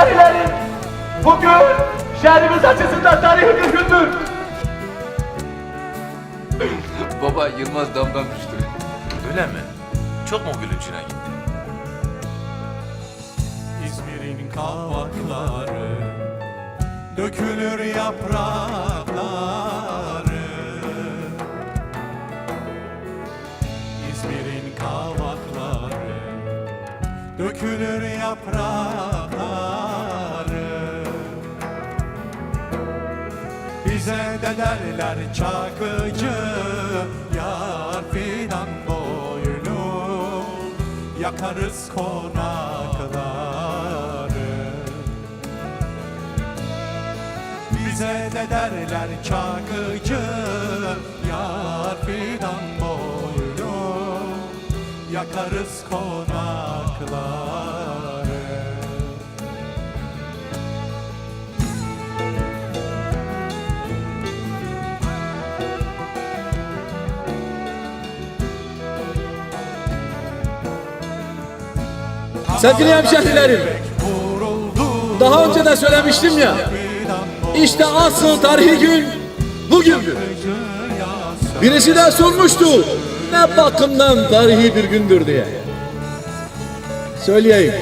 hemşehrilerim, bugün şehrimiz açısından tarihi bir gündür. Baba Yılmaz damdan düştü. Öyle mi? Çok mu gülünçüne gitti? İzmir'in kavakları Dökülür yaprakları İzmir'in kavakları Dökülür yaprakları de derler çakıcı. Yar fidan boylu Yakarız konakları. Bize de derler çakıcı. Yar fidan boylu Yakarız konakları Sevgili hemşehrilerim, daha önce de söylemiştim ya, işte asıl tarihi gün bugündür. Birisi de sormuştu, ne bakımdan tarihi bir gündür diye. Söyleyeyim.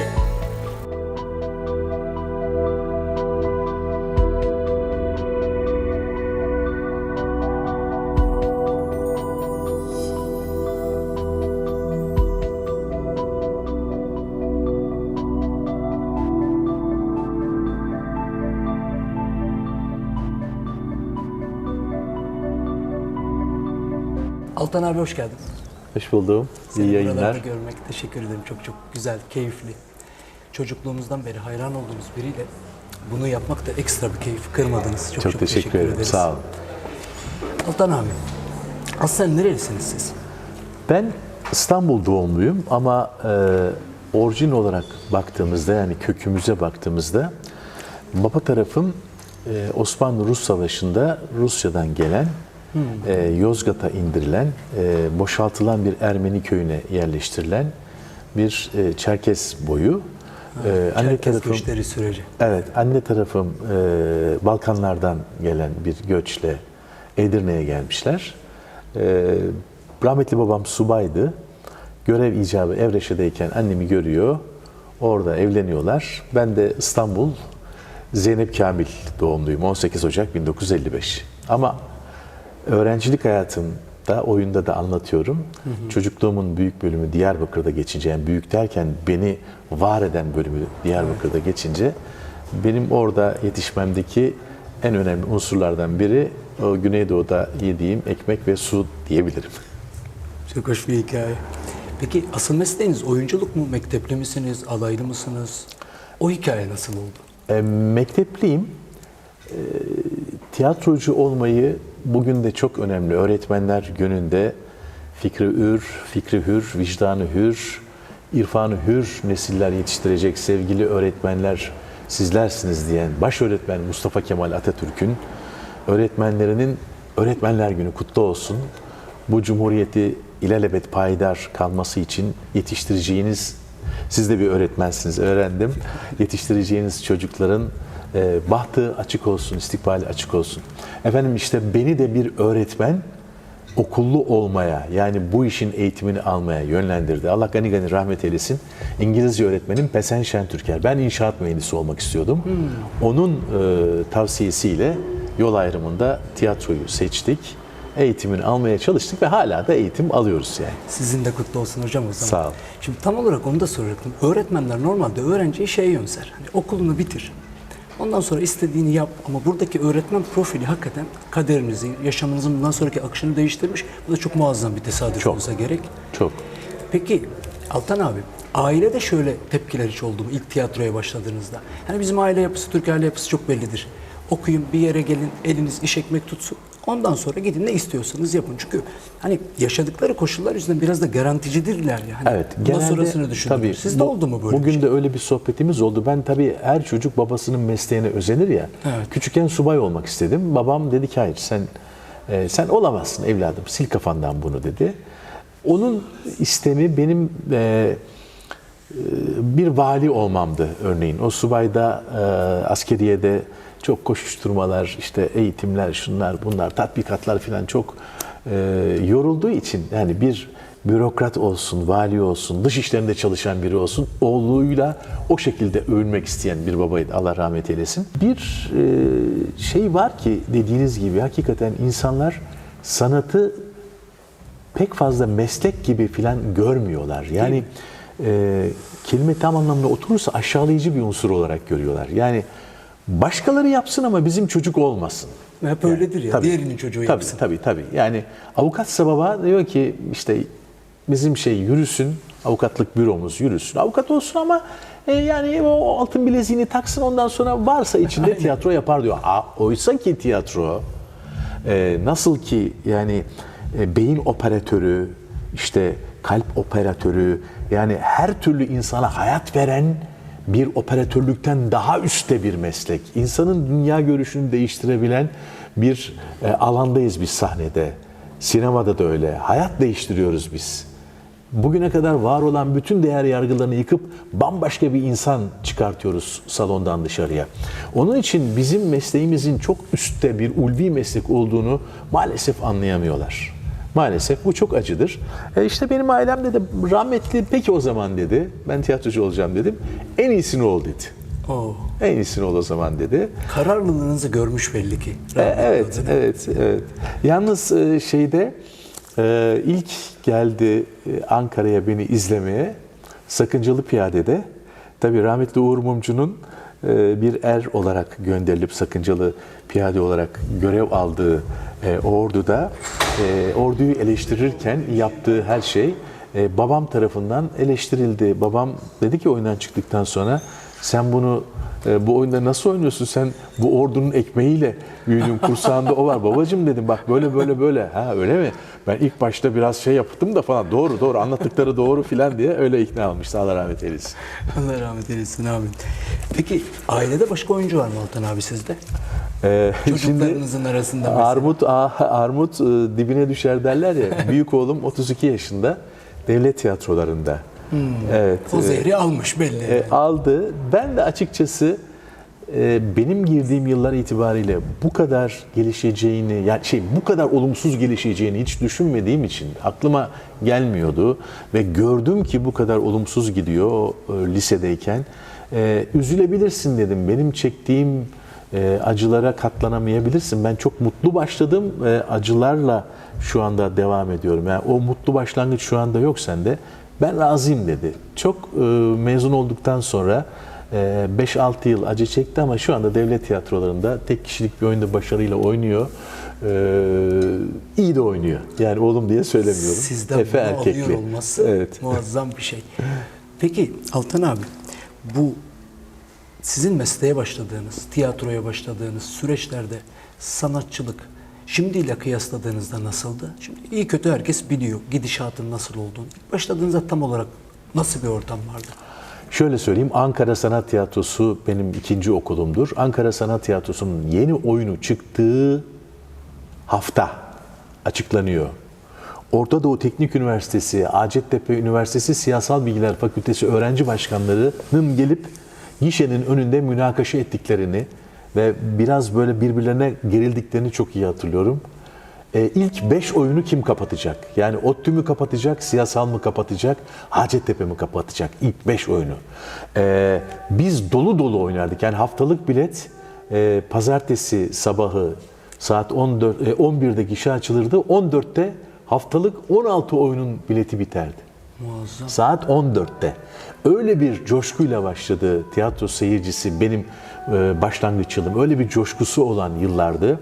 Altan abi hoş geldin. Hoş buldum. Seni İyi yayınlar. görmek teşekkür ederim. Çok çok güzel, keyifli. Çocukluğumuzdan beri hayran olduğumuz biriyle bunu yapmak da ekstra bir keyif. Kırmadınız. Çok Çok, teşekkür, ederim. ederiz. Sağ olun. Altan abi, aslen nerelisiniz siz? Ben İstanbul doğumluyum ama e, orijin olarak baktığımızda yani kökümüze baktığımızda baba tarafım e, Osmanlı-Rus Savaşı'nda Rusya'dan gelen e, Yozgat'a indirilen, e, boşaltılan bir Ermeni köyüne yerleştirilen bir e, Çerkes boyu. E, anne Çerkez tarafım göçleri süreci. Evet, anne tarafım e, Balkanlardan gelen bir göçle Edirne'ye gelmişler. E, rahmetli babam subaydı. Görev icabı Evreşe'deyken annemi görüyor. Orada evleniyorlar. Ben de İstanbul Zeynep Kamil doğumluyum. 18 Ocak 1955. Ama öğrencilik hayatımda, oyunda da anlatıyorum. Çocukluğumun büyük bölümü Diyarbakır'da geçince, yani büyük derken beni var eden bölümü Diyarbakır'da geçince, benim orada yetişmemdeki en önemli unsurlardan biri o Güneydoğu'da yediğim ekmek ve su diyebilirim. Çok hoş bir hikaye. Peki asıl mesleğiniz oyunculuk mu? Mektepli misiniz? Alaylı mısınız? O hikaye nasıl oldu? E, mektepliyim. E, tiyatrocu olmayı bugün de çok önemli. Öğretmenler gününde fikri ür, fikri hür, vicdanı hür, irfanı hür nesiller yetiştirecek sevgili öğretmenler sizlersiniz diyen baş öğretmen Mustafa Kemal Atatürk'ün öğretmenlerinin Öğretmenler Günü kutlu olsun. Bu cumhuriyeti ilelebet payidar kalması için yetiştireceğiniz siz de bir öğretmensiniz, öğrendim. Yetiştireceğiniz çocukların e, bahtı açık olsun, istikbali açık olsun. Efendim işte beni de bir öğretmen okullu olmaya, yani bu işin eğitimini almaya yönlendirdi. Allah gani gani rahmet eylesin. İngilizce öğretmenim Pesen Şentürker. Ben inşaat mühendisi olmak istiyordum. Onun e, tavsiyesiyle yol ayrımında tiyatroyu seçtik. Eğitimini almaya çalıştık ve hala da eğitim alıyoruz yani. Sizin de kutlu olsun hocam o zaman. Sağ ol. Şimdi tam olarak onu da soracaktım. Öğretmenler normalde öğrenciyi şey yönser. Hani okulunu bitir. Ondan sonra istediğini yap ama buradaki öğretmen profili hakikaten kaderinizi, yaşamınızın bundan sonraki akışını değiştirmiş. Bu da çok muazzam bir tesadüf Çok. olsa gerek. Çok. Peki Altan abi, ailede şöyle tepkiler hiç oldu mu ilk tiyatroya başladığınızda? Hani bizim aile yapısı, Türk aile yapısı çok bellidir. Okuyun, bir yere gelin, eliniz iş ekmek tutsun. Ondan sonra gidin ne istiyorsanız yapın. Çünkü hani yaşadıkları koşullar yüzünden biraz da garanticidirler yani. Evet. Bundan sonrasını düşünün. tabii, Sizde bu- oldu mu böyle Bugün şey? de öyle bir sohbetimiz oldu. Ben tabii her çocuk babasının mesleğine özenir ya. Evet. Küçükken subay olmak istedim. Babam dedi ki hayır sen e, sen olamazsın evladım. Sil kafandan bunu dedi. Onun istemi benim e, bir vali olmamdı örneğin. O subayda, e, askeriyede çok koşuşturmalar, işte eğitimler, şunlar, bunlar, tatbikatlar falan çok e, yorulduğu için yani bir bürokrat olsun, vali olsun, dış işlerinde çalışan biri olsun, oğluyla o şekilde övünmek isteyen bir babaydı. Allah rahmet eylesin. Bir e, şey var ki dediğiniz gibi hakikaten insanlar sanatı pek fazla meslek gibi filan görmüyorlar. Yani e, kelime tam anlamda oturursa aşağılayıcı bir unsur olarak görüyorlar. Yani başkaları yapsın ama bizim çocuk olmasın. Hep öyledir ya. Tabii. Diğerinin çocuğu tabii, yapsın. Tabii tabii. Yani avukatsa baba diyor ki işte bizim şey yürüsün, avukatlık büromuz yürüsün. Avukat olsun ama e, yani o altın bileziğini taksın ondan sonra varsa içinde tiyatro yapar diyor. Aa, oysa ki tiyatro e, nasıl ki yani e, beyin operatörü, işte kalp operatörü yani her türlü insana hayat veren bir operatörlükten daha üstte bir meslek. İnsanın dünya görüşünü değiştirebilen bir e, alandayız biz sahnede. Sinemada da öyle. Hayat değiştiriyoruz biz. Bugüne kadar var olan bütün değer yargılarını yıkıp bambaşka bir insan çıkartıyoruz salondan dışarıya. Onun için bizim mesleğimizin çok üstte bir ulvi meslek olduğunu maalesef anlayamıyorlar. Maalesef bu çok acıdır. E işte benim ailemde de rahmetli peki o zaman dedi. Ben tiyatrocu olacağım dedim. En iyisini ol dedi. Oo. En iyisini ol o zaman dedi. Kararlılığınızı görmüş belli ki. E, Evet, evet, evet. Yalnız e, şeyde e, ilk geldi e, Ankara'ya beni izlemeye Sakıncalı Piyade'de. Tabii rahmetli Uğur Mumcu'nun bir er olarak gönderilip Sakıncalı Piyade olarak görev aldığı orduda e, orduyu eleştirirken yaptığı her şey e, babam tarafından eleştirildi. Babam dedi ki oyundan çıktıktan sonra sen bunu e, bu oyunda nasıl oynuyorsun sen bu ordunun ekmeğiyle büyüdün kursağında o var babacım dedim bak böyle böyle böyle ha öyle mi ben ilk başta biraz şey yaptım da falan doğru doğru anlattıkları doğru filan diye öyle ikna almıştı Allah rahmet eylesin. Allah rahmet eylesin amin. Peki ailede başka oyuncu var mı Altan abi sizde? Ee, Çocuklarınızın arasında mesela. Armut armut e, dibine düşer derler ya büyük oğlum 32 yaşında devlet tiyatrolarında. Evet. O e, zehri almış belli. E, aldı. Ben de açıkçası e, benim girdiğim yıllar itibariyle bu kadar gelişeceğini, yani şey bu kadar olumsuz gelişeceğini hiç düşünmediğim için aklıma gelmiyordu ve gördüm ki bu kadar olumsuz gidiyor e, lisedeyken. E, üzülebilirsin dedim. Benim çektiğim e, acılara katlanamayabilirsin. Ben çok mutlu başladım. E, acılarla şu anda devam ediyorum. Yani o mutlu başlangıç şu anda yok sende. Ben razıyım dedi. Çok e, mezun olduktan sonra e, 5-6 yıl acı çekti ama şu anda devlet tiyatrolarında tek kişilik bir oyunda başarıyla oynuyor. E, iyi de oynuyor. Yani oğlum diye söylemiyorum. Sizden Efe bunu erkekli. alıyor olması Evet. muazzam bir şey. Peki Altan abi bu sizin mesleğe başladığınız, tiyatroya başladığınız süreçlerde sanatçılık şimdiyle kıyasladığınızda nasıldı? Şimdi iyi kötü herkes biliyor gidişatın nasıl olduğunu. İlk Başladığınızda tam olarak nasıl bir ortam vardı? Şöyle söyleyeyim, Ankara Sanat Tiyatrosu benim ikinci okulumdur. Ankara Sanat Tiyatrosu'nun yeni oyunu çıktığı hafta açıklanıyor. Orta Doğu Teknik Üniversitesi, Hacettepe Üniversitesi Siyasal Bilgiler Fakültesi öğrenci başkanlarının gelip gişenin önünde münakaşa ettiklerini ve biraz böyle birbirlerine gerildiklerini çok iyi hatırlıyorum. E, ilk 5 oyunu kim kapatacak? Yani ODTÜ mü kapatacak, siyasal mı kapatacak, Hacettepe mi kapatacak? İlk 5 oyunu. E, biz dolu dolu oynardık. Yani haftalık bilet e, pazartesi sabahı saat 14, e, 11'de gişe açılırdı. 14'te haftalık 16 oyunun bileti biterdi. Muazzam. Saat 14'te. Öyle bir coşkuyla başladı tiyatro seyircisi benim başlangıç yılım. Öyle bir coşkusu olan yıllardı.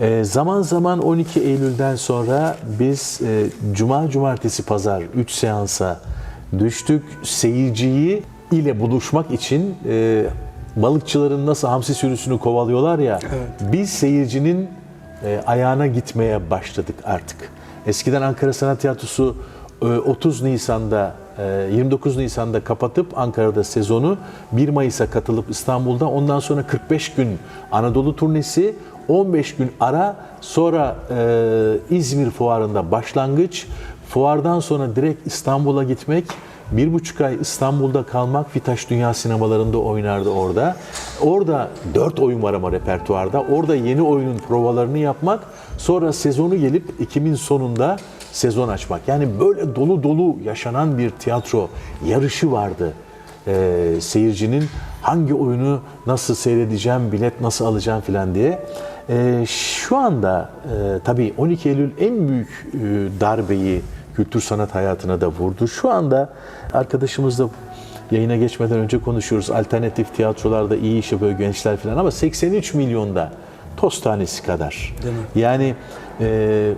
E, zaman zaman 12 Eylül'den sonra biz e, Cuma, Cumartesi, Pazar 3 seansa düştük. Seyirciyi ile buluşmak için e, balıkçıların nasıl hamsi sürüsünü kovalıyorlar ya. Biz seyircinin e, ayağına gitmeye başladık artık. Eskiden Ankara Sanat Tiyatrosu e, 30 Nisan'da, e, 29 Nisan'da kapatıp Ankara'da sezonu 1 Mayıs'a katılıp İstanbul'da ondan sonra 45 gün Anadolu turnesi, 15 gün ara, sonra e, İzmir fuarında başlangıç, fuardan sonra direkt İstanbul'a gitmek Bir buçuk ay İstanbul'da kalmak Fitaş Dünya Sinemalarında oynardı orada. Orada dört oyun var ama repertuarda. Orada yeni oyunun provalarını yapmak. Sonra sezonu gelip Ekim'in sonunda sezon açmak. Yani böyle dolu dolu yaşanan bir tiyatro yarışı vardı. Ee, seyircinin hangi oyunu nasıl seyredeceğim, bilet nasıl alacağım filan diye. Ee, şu anda e, tabii 12 Eylül en büyük e, darbeyi kültür sanat hayatına da vurdu. Şu anda arkadaşımızla yayına geçmeden önce konuşuyoruz. Alternatif tiyatrolarda iyi iş yapıyor gençler falan ama 83 milyonda toz tanesi kadar. Yani e,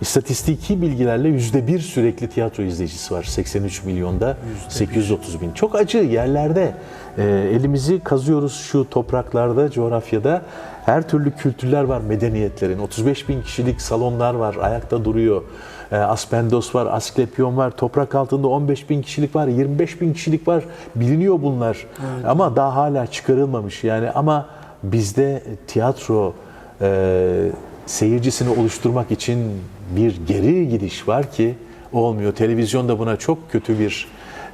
istatistiki bilgilerle yüzde bir sürekli tiyatro izleyicisi var. 83 milyonda 830 bin. Çok acı yerlerde e, elimizi kazıyoruz şu topraklarda, coğrafyada. Her türlü kültürler var medeniyetlerin. 35 bin kişilik salonlar var, ayakta duruyor. E, Aspendos var, Asklepion var, toprak altında 15 bin kişilik var, 25 bin kişilik var. Biliniyor bunlar. Ama daha hala çıkarılmamış yani. Ama bizde tiyatro e, seyircisini oluşturmak için bir geri gidiş var ki olmuyor. Televizyon da buna çok kötü bir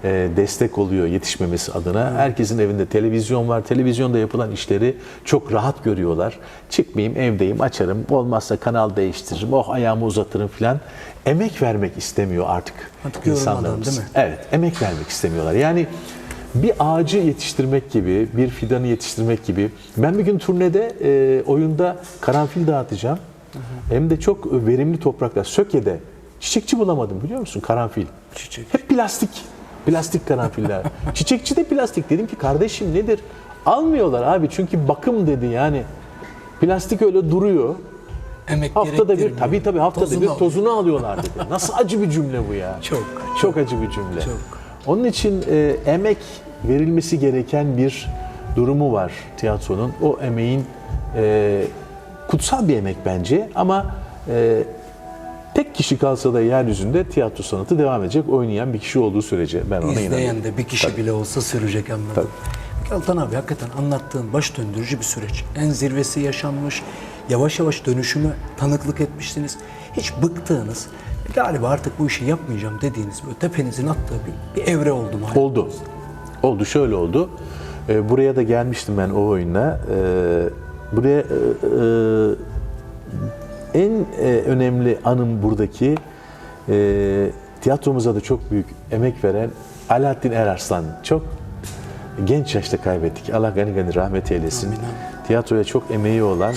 e, destek oluyor yetişmemesi adına. Herkesin evinde televizyon var. Televizyonda yapılan işleri çok rahat görüyorlar. Çıkmayayım evdeyim açarım. Olmazsa kanal değiştiririm. Oh ayağımı uzatırım filan. Emek vermek istemiyor artık, Artık insanlarımız. değil mi? Evet, emek vermek istemiyorlar. Yani bir ağacı yetiştirmek gibi, bir fidanı yetiştirmek gibi. Ben bir gün turnede e, oyunda karanfil dağıtacağım. Hem de çok verimli topraklar. Söke'de çiçekçi bulamadım biliyor musun karanfil. Çiçek. Hep plastik. Plastik karanfiller. Çiçekçi de plastik. Dedim ki kardeşim nedir? Almıyorlar abi çünkü bakım dedi yani. Plastik öyle duruyor. Emek Haftada bir tabii tabii haftada Tozunu bir tozunu alıyorlar dedi. Nasıl acı bir cümle bu ya? Çok, Çok acı bir cümle. Çok. Onun için e, emek verilmesi gereken bir durumu var tiyatronun. O emeğin e, kutsal bir emek bence ama e, tek kişi kalsa da yeryüzünde tiyatro sanatı devam edecek. Oynayan bir kişi olduğu sürece ben ona inanıyorum. İzleyen de bir kişi bile olsa sürecek anladım. Peki Altan abi hakikaten anlattığın baş döndürücü bir süreç. En zirvesi yaşanmış. Yavaş yavaş dönüşümü tanıklık etmişsiniz. Hiç bıktığınız, galiba artık bu işi yapmayacağım dediğiniz böyle tepenizin attığı bir, bir evre oldu mu? Oldu. Oldu. Şöyle oldu. Ee, buraya da gelmiştim ben o oyuna. Ee, buraya e, e, en e, önemli anım buradaki e, tiyatromuza da çok büyük emek veren Alaaddin Erarslan. Çok genç yaşta kaybettik. Allah gani gani rahmet eylesin. Amin. Tiyatroya çok emeği olan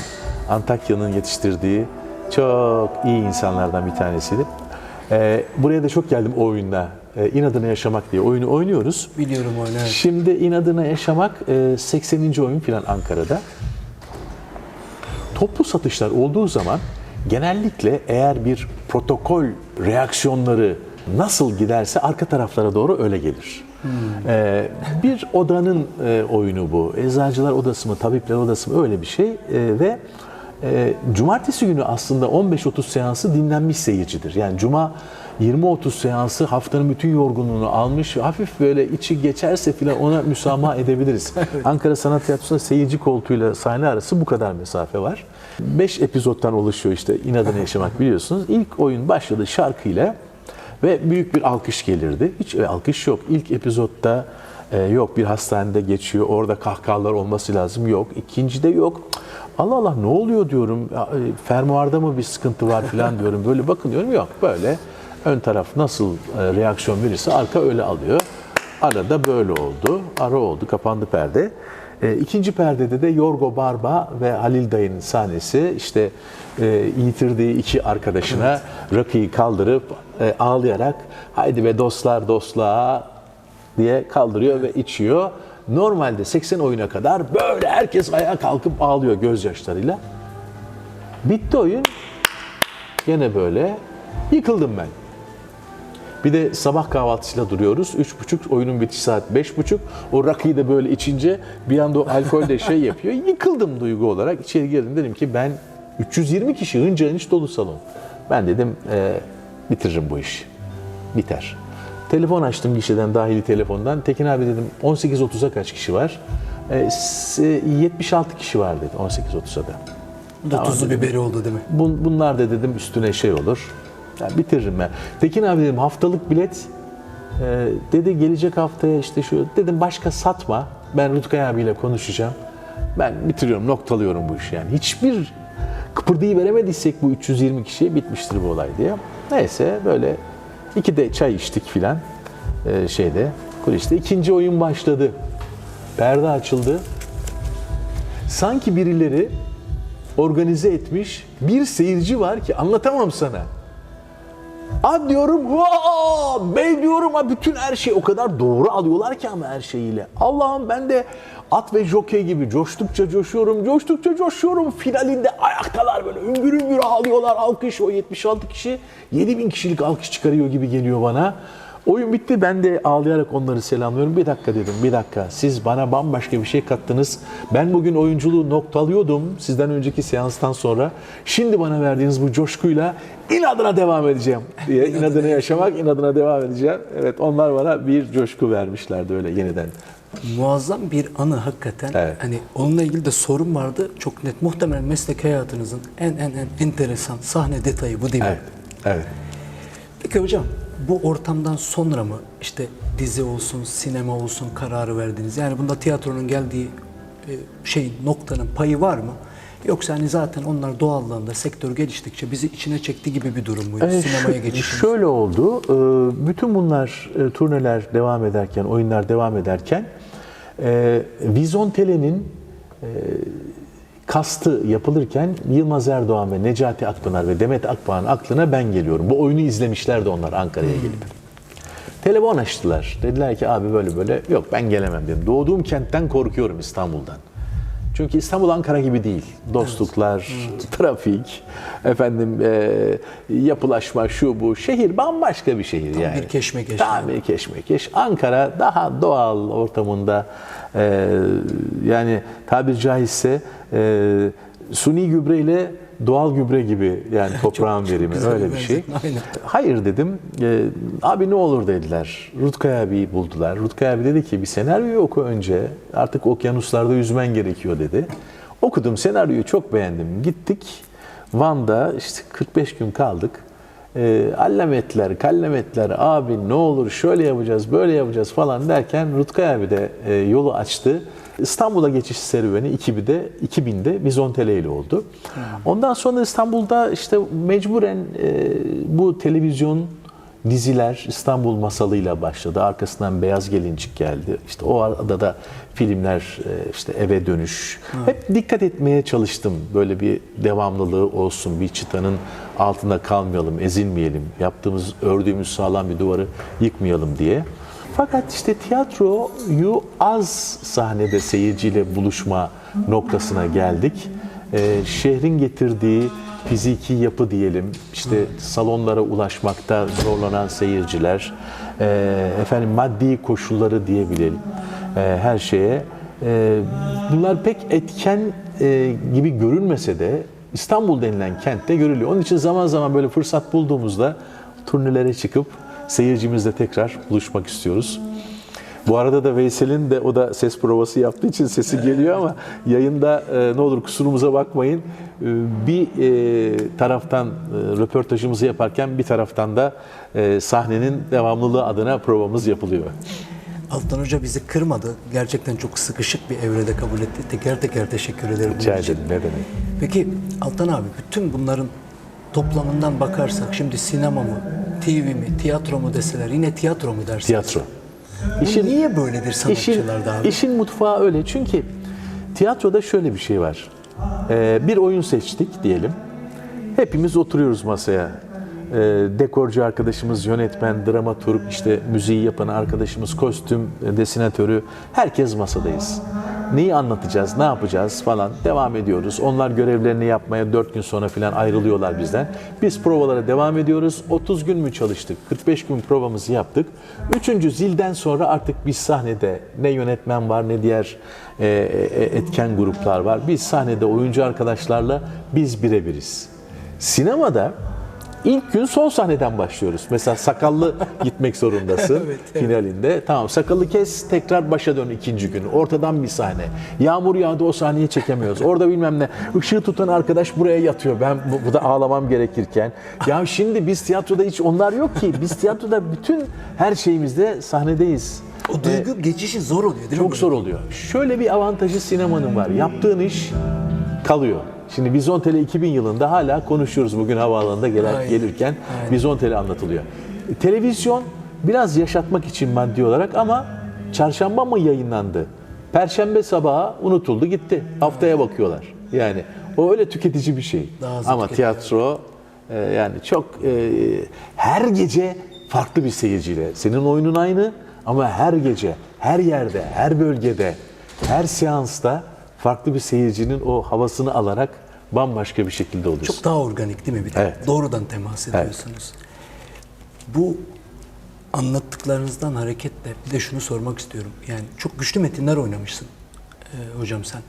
Antakya'nın yetiştirdiği çok iyi insanlardan bir tanesiydi. Ee, buraya da çok geldim o oyunda. Ee, İnadına Yaşamak diye oyunu oynuyoruz. Biliyorum oyunu. evet. Şimdi İnadına Yaşamak e, 80. oyun falan Ankara'da. Toplu satışlar olduğu zaman genellikle eğer bir protokol reaksiyonları nasıl giderse arka taraflara doğru öyle gelir. Ee, bir odanın e, oyunu bu. Eczacılar odası mı, tabipler odası mı öyle bir şey. Ee, ve e, cumartesi günü aslında 15-30 seansı dinlenmiş seyircidir. Yani cuma 20-30 seansı haftanın bütün yorgunluğunu almış, hafif böyle içi geçerse filan ona müsamaha edebiliriz. Ankara Sanat Tiyatrosu'nda seyirci koltuğuyla sahne arası bu kadar mesafe var. 5 epizottan oluşuyor işte İnadına Yaşamak biliyorsunuz. İlk oyun başladı şarkıyla ve büyük bir alkış gelirdi. Hiç alkış yok. İlk epizotta e, yok bir hastanede geçiyor. Orada kahkahalar olması lazım. Yok. İkincide yok. Allah Allah ne oluyor diyorum. E, Fermuarda mı bir sıkıntı var falan diyorum. Böyle bakın diyorum. Yok böyle ön taraf nasıl e, reaksiyon verirse arka öyle alıyor. Arada böyle oldu. Ara oldu. Kapandı perde. E, ikinci perdede de Yorgo Barba ve Halil Dayı'nın sahnesi işte e, yitirdiği iki arkadaşına rakıyı kaldırıp e, ağlayarak haydi ve dostlar dostluğa diye kaldırıyor ve içiyor. Normalde 80 oyuna kadar böyle herkes ayağa kalkıp ağlıyor gözyaşlarıyla. Bitti oyun. Gene böyle. Yıkıldım ben. Bir de sabah kahvaltısıyla duruyoruz. Üç buçuk, oyunun bitiş saat beş buçuk. O rakıyı da böyle içince bir anda o alkol de şey yapıyor. Yıkıldım duygu olarak. İçeri girdim dedim ki ben 320 kişi hınca hınç dolu salon. Ben dedim e, bitiririm bu işi. Biter. Telefon açtım gişeden dahili telefondan. Tekin abi dedim 18.30'a kaç kişi var? E, s- 76 kişi var dedi 18.30'a da. Tuzlu biberi oldu değil mi? Bun- Bunlar da dedim üstüne şey olur. Ya bitiririm ben. Tekin abi dedim haftalık bilet Ee, dedi gelecek haftaya işte şu dedim başka satma. Ben Rutkay abiyle konuşacağım. Ben bitiriyorum, noktalıyorum bu işi yani. Hiçbir kıpırdayı veremediysek bu 320 kişiye bitmiştir bu olay diye. Neyse böyle iki de çay içtik filan ee, şeyde kuliste. İkinci oyun başladı. Perde açıldı. Sanki birileri organize etmiş bir seyirci var ki anlatamam sana. A diyorum, "Vaa!" bey diyorum ha bütün her şey o kadar doğru alıyorlar ki ama her şeyiyle. Allah'ım ben de at ve jokey gibi coştukça coşuyorum, coştukça coşuyorum. Finalinde ayaktalar böyle üngür üngür ağlıyorlar. Alkış o 76 kişi 7000 kişilik alkış çıkarıyor gibi geliyor bana. Oyun bitti ben de ağlayarak onları selamlıyorum. Bir dakika dedim bir dakika siz bana bambaşka bir şey kattınız. Ben bugün oyunculuğu noktalıyordum sizden önceki seanstan sonra. Şimdi bana verdiğiniz bu coşkuyla inadına devam edeceğim diye. inadına yaşamak, inadına devam edeceğim. Evet onlar bana bir coşku vermişlerdi öyle yeniden. Muazzam bir anı hakikaten. Evet. Hani onunla ilgili de sorun vardı. Çok net. Muhtemelen meslek hayatınızın en en en enteresan sahne detayı bu değil mi? Evet, evet. Peki hocam bu ortamdan sonra mı işte dizi olsun, sinema olsun kararı verdiniz? Yani bunda tiyatronun geldiği e, şey noktanın payı var mı? Yoksa hani zaten onlar doğallığında sektör geliştikçe bizi içine çekti gibi bir durum muydu? Ee, Sinemaya geçişiniz. Şöyle oldu. e, Bütün bunlar e, turneler devam ederken, oyunlar devam ederken e, Vizontele'nin e, kastı yapılırken Yılmaz Erdoğan ve Necati Akpınar ve Demet Akbağ'ın aklına ben geliyorum. Bu oyunu izlemişlerdi onlar Ankara'ya gelip. Telefon açtılar. Dediler ki abi böyle böyle. Yok ben gelemem dedim. Doğduğum kentten korkuyorum İstanbul'dan. Çünkü İstanbul Ankara gibi değil. Dostluklar, trafik, efendim e, yapılaşma şu bu. Şehir bambaşka bir şehir yani. bir keşmekeş. Tam bir keşmekeş. Ankara daha doğal ortamında e, yani tabiri caizse e, suni gübreyle doğal gübre gibi yani toprağın verimi güzel öyle bir şey. aynen. Hayır dedim. E, abi ne olur dediler. Rutkay abi buldular. Rutkay abi dedi ki bir senaryoyu oku önce. Artık okyanuslarda yüzmen gerekiyor dedi. Okudum senaryoyu çok beğendim. Gittik. Van'da işte 45 gün kaldık. E, allametler, kallametler abi ne olur şöyle yapacağız, böyle yapacağız falan derken Rutkay abi de e, yolu açtı. İstanbul'a geçiş serüveni 2000'de 2000'de Vizontele ile oldu. Ondan sonra İstanbul'da işte mecburen e, bu televizyon diziler İstanbul masalıyla başladı. Arkasından Beyaz Gelincik geldi. İşte o arada da filmler e, işte eve dönüş. Hep dikkat etmeye çalıştım. Böyle bir devamlılığı olsun. Bir çıtanın altında kalmayalım, ezilmeyelim. Yaptığımız, ördüğümüz sağlam bir duvarı yıkmayalım diye. Fakat işte tiyatroyu az sahnede seyirciyle buluşma noktasına geldik. Ee, şehrin getirdiği fiziki yapı diyelim, işte salonlara ulaşmakta zorlanan seyirciler, e, efendim maddi koşulları diyebilelim e, her şeye. E, bunlar pek etken e, gibi görünmese de İstanbul denilen kentte görülüyor. Onun için zaman zaman böyle fırsat bulduğumuzda turnelere çıkıp seyircimizle tekrar buluşmak istiyoruz. Bu arada da Veysel'in de o da ses provası yaptığı için sesi geliyor ama yayında e, ne olur kusurumuza bakmayın. E, bir e, taraftan e, röportajımızı yaparken bir taraftan da e, sahnenin devamlılığı adına provamız yapılıyor. Altan Hoca bizi kırmadı. Gerçekten çok sıkışık bir evrede kabul etti. Teker teker teşekkür ederim. bunun Rica için. ederim ne demek. Peki Altan abi bütün bunların toplamından bakarsak şimdi sinema mı, TV mi, tiyatro mu deseler yine tiyatro mu dersiniz? Tiyatro. Bu niye böyledir İşin, sanatçılarda abi? işin mutfağı öyle. Çünkü tiyatroda şöyle bir şey var. Ee, bir oyun seçtik diyelim. Hepimiz oturuyoruz masaya. Ee, dekorcu arkadaşımız, yönetmen, dramaturg, işte müziği yapan arkadaşımız, kostüm e, desinatörü. Herkes masadayız. Neyi anlatacağız, ne yapacağız falan devam ediyoruz. Onlar görevlerini yapmaya 4 gün sonra falan ayrılıyorlar bizden. Biz provalara devam ediyoruz. 30 gün mü çalıştık? 45 gün provamızı yaptık. Üçüncü zilden sonra artık biz sahnede ne yönetmen var ne diğer e, e, etken gruplar var. Biz sahnede oyuncu arkadaşlarla biz birebiriz. Sinemada İlk gün son sahneden başlıyoruz. Mesela sakallı gitmek zorundasın Evet, evet. finalinde. Tamam sakallı kes tekrar başa dön ikinci gün. Ortadan bir sahne. Yağmur yağdı o sahneyi çekemiyoruz. Orada bilmem ne. Işığı tutan arkadaş buraya yatıyor. Ben bu, bu da ağlamam gerekirken. Ya şimdi biz tiyatroda hiç onlar yok ki. Biz tiyatroda bütün her şeyimizde sahnedeyiz. O duygu geçişi zor oluyor değil mi? Çok zor oluyor. Şöyle bir avantajı sinemanın var. Yaptığın iş kalıyor. Şimdi Vizontele 2000 yılında hala konuşuyoruz bugün havaalanında gelen, Aynen. gelirken Vizontele anlatılıyor. E, Televizyon biraz yaşatmak için maddi olarak ama çarşamba mı yayınlandı? Perşembe sabahı unutuldu gitti. Haftaya bakıyorlar. Yani o öyle tüketici bir şey. Daha ama tiyatro e, yani çok e, her gece farklı bir seyirciyle. Senin oyunun aynı ama her gece, her yerde, her bölgede, her seansta farklı bir seyircinin o havasını alarak bambaşka bir şekilde oluyorsun. Çok daha organik değil mi bir de? Evet. Doğrudan temas ediyorsunuz. Bu anlattıklarınızdan hareketle bir de şunu sormak istiyorum. Yani çok güçlü metinler oynamışsın e, hocam sen.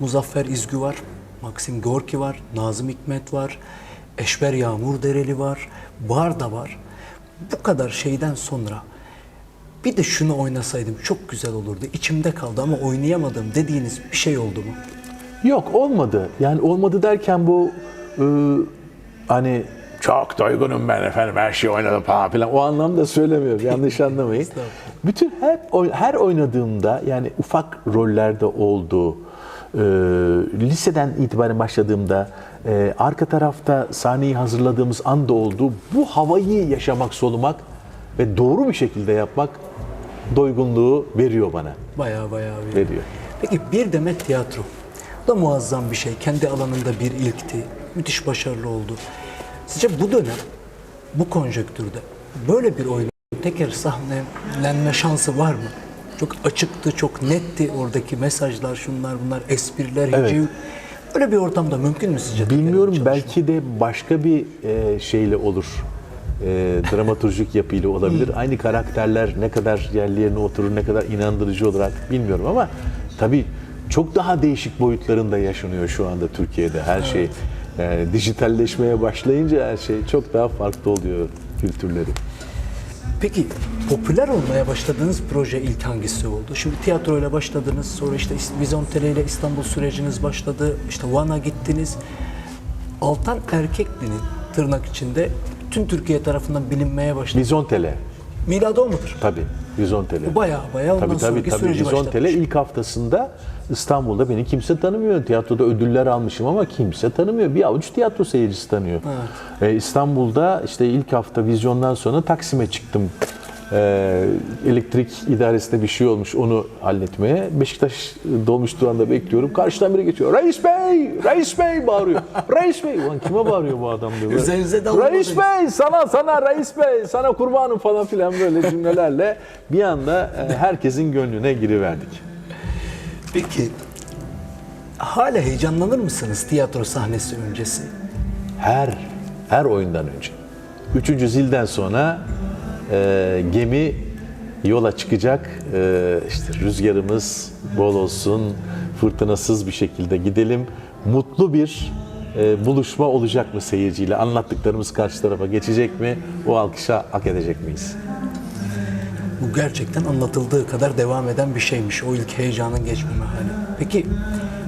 Muzaffer İzgü var, Maxim Gorki var, Nazım Hikmet var, Eşber Yağmur Dereli var, Bar da var. Bu kadar şeyden sonra bir de şunu oynasaydım çok güzel olurdu. İçimde kaldı ama oynayamadım dediğiniz bir şey oldu mu? Yok olmadı. Yani olmadı derken bu e, hani çok doygunum ben efendim her şeyi oynadım falan filan. O anlamda söylemiyorum. Yanlış anlamayın. Bütün hep her oynadığımda yani ufak rollerde oldu. e, liseden itibaren başladığımda e, arka tarafta sahneyi hazırladığımız anda oldu. Bu havayı yaşamak, solumak ve doğru bir şekilde yapmak doygunluğu veriyor bana. Bayağı bayağı bir. Veriyor. Peki bir demet tiyatro. Da muazzam bir şey. Kendi alanında bir ilkti. Müthiş başarılı oldu. Sizce bu dönem, bu konjonktürde böyle bir oyunun tekrar sahnelenme şansı var mı? Çok açıktı, çok netti oradaki mesajlar, şunlar bunlar, espriler, Evet. hiciv. Böyle bir ortamda mümkün mü sizce? Bilmiyorum belki de başka bir e, şeyle olur. E, dramaturjik yapıyla olabilir. Aynı karakterler ne kadar yerli yerine oturur, ne kadar inandırıcı olarak bilmiyorum ama tabii çok daha değişik boyutlarında yaşanıyor şu anda Türkiye'de her şey. Yani dijitalleşmeye başlayınca her şey çok daha farklı oluyor kültürleri. Peki popüler olmaya başladığınız proje ilk hangisi oldu? Şimdi tiyatroyla başladınız, sonra işte Vizontele ile İstanbul süreciniz başladı, işte Van'a gittiniz. Altan Erkekli'nin tırnak içinde tüm Türkiye tarafından bilinmeye başladı. Vizontele Miladı o mudur? tabii. Vizontele. Baya baya ondan Tabii tabii sonraki tabii. süreci ilk haftasında İstanbul'da beni kimse tanımıyor. Tiyatroda ödüller almışım ama kimse tanımıyor. Bir avuç tiyatro seyircisi tanıyor. Ee, İstanbul'da işte ilk hafta vizyondan sonra Taksim'e çıktım. Ee, elektrik idaresinde bir şey olmuş onu halletmeye. Beşiktaş dolmuş durağında bekliyorum. Karşıdan biri geçiyor. Reis Bey! Reis Bey bağırıyor. Reis Bey! Ulan kime bağırıyor bu adam diyor. Üzerinize. Reis Bey! Sana sana Reis Bey! Sana kurbanım falan filan böyle cümlelerle bir anda e, herkesin gönlüne giriverdik. Peki hala heyecanlanır mısınız tiyatro sahnesi öncesi? Her her oyundan önce. Üçüncü zilden sonra e, gemi yola çıkacak. E, işte rüzgarımız bol olsun, fırtınasız bir şekilde gidelim. Mutlu bir e, buluşma olacak mı seyirciyle? Anlattıklarımız karşı tarafa geçecek mi? O alkışa hak edecek miyiz? Bu gerçekten anlatıldığı kadar devam eden bir şeymiş. O ilk heyecanın geçmeme hali. Peki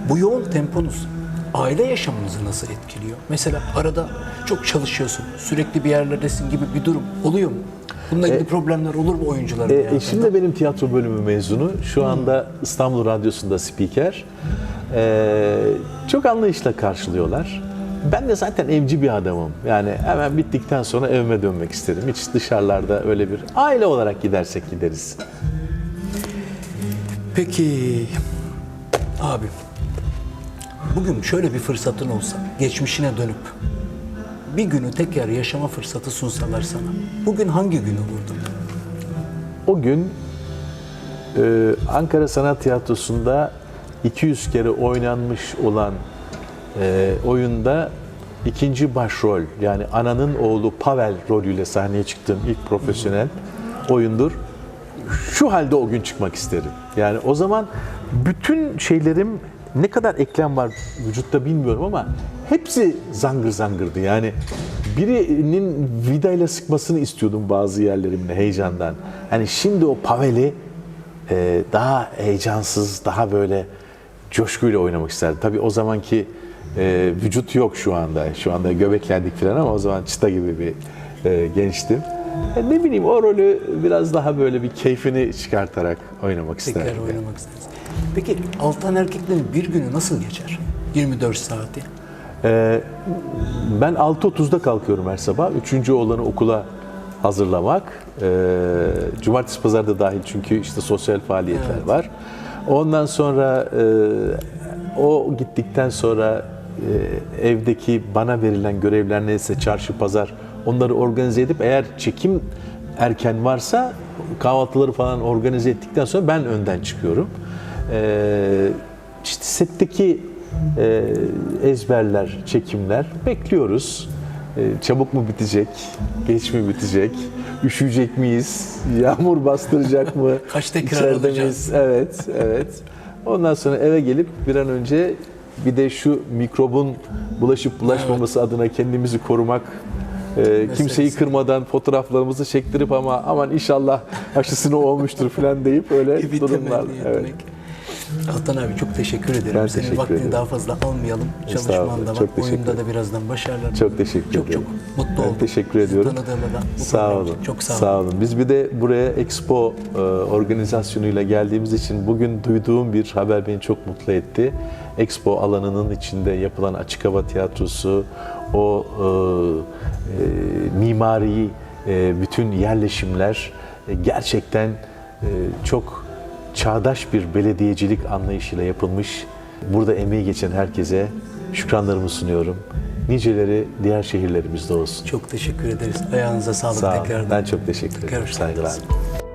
bu yoğun temponuz aile yaşamınızı nasıl etkiliyor? Mesela arada çok çalışıyorsun, sürekli bir yerlerdesin gibi bir durum oluyor mu? Bununla ilgili problemler olur mu oyuncuların? E, hayatında? eşim de benim tiyatro bölümü mezunu. Şu anda İstanbul Radyosu'nda spiker. E, çok anlayışla karşılıyorlar. Ben de zaten evci bir adamım. Yani hemen bittikten sonra evime dönmek isterim. Hiç dışarılarda öyle bir aile olarak gidersek gideriz. Peki abi bugün şöyle bir fırsatın olsa geçmişine dönüp bir günü tekrar yaşama fırsatı sunsalar sana. Bugün hangi gün olurdu? O gün e, Ankara Sanat Tiyatrosu'nda 200 kere oynanmış olan e, oyunda ikinci başrol yani ananın oğlu Pavel rolüyle sahneye çıktığım ilk profesyonel oyundur. Şu halde o gün çıkmak isterim. Yani o zaman bütün şeylerim ne kadar eklem var vücutta bilmiyorum ama hepsi zangır zangırdı. Yani birinin vidayla sıkmasını istiyordum bazı yerlerimde heyecandan. Hani şimdi o Pavel'i e, daha heyecansız, daha böyle coşkuyla oynamak isterdim. Tabii o zamanki e, vücut yok şu anda. Şu anda göbeklendik falan ama o zaman çıta gibi bir e, gençtim. E, ne bileyim o rolü biraz daha böyle bir keyfini çıkartarak oynamak Tekrar isterdim. yani. oynamak isteriz. Peki Altan erkeklerin bir günü nasıl geçer? 24 saati. Ee, ben 6.30'da kalkıyorum her sabah. Üçüncü oğlanı okula hazırlamak. Ee, cumartesi pazar da dahil çünkü işte sosyal faaliyetler var. Ondan sonra e, o gittikten sonra e, evdeki bana verilen görevler neyse çarşı pazar onları organize edip eğer çekim erken varsa kahvaltıları falan organize ettikten sonra ben önden çıkıyorum. Ee, işte setteki e, ezberler, çekimler bekliyoruz. E, çabuk mu bitecek, geç mi bitecek, üşüyecek miyiz, yağmur bastıracak mı, Kaç tekrar alacağız? Evet, evet. Ondan sonra eve gelip bir an önce bir de şu mikrobun bulaşıp bulaşmaması adına kendimizi korumak, e, kimseyi kırmadan fotoğraflarımızı çektirip ama aman inşallah aşısını olmuştur falan deyip öyle durumlar. Evet. etmek. Altan abi çok teşekkür ederim. Ben Senin teşekkür vaktini ederim. daha fazla almayalım. Çalışmanda var. çok teşekkür Oyunda da birazdan başarılar. Çok teşekkür çok, ederim. Çok mutlu Ben oldum. teşekkür ediyorum. Tanıdığıma da. Sağ olun. için. Çok sağ, Sağ olun. olun. Biz bir de buraya Expo e, organizasyonuyla geldiğimiz için bugün duyduğum bir haber beni çok mutlu etti. Expo alanının içinde yapılan açık hava tiyatrosu, o e, e, mimari, e, bütün yerleşimler e, gerçekten e, çok çağdaş bir belediyecilik anlayışıyla yapılmış. Burada emeği geçen herkese şükranlarımı sunuyorum. Niceleri diğer şehirlerimizde olsun. Çok teşekkür ederiz. Ayağınıza sağlık Sağ olun. tekrardan. Ben çok teşekkür ederim. Görüşmek Saygılar.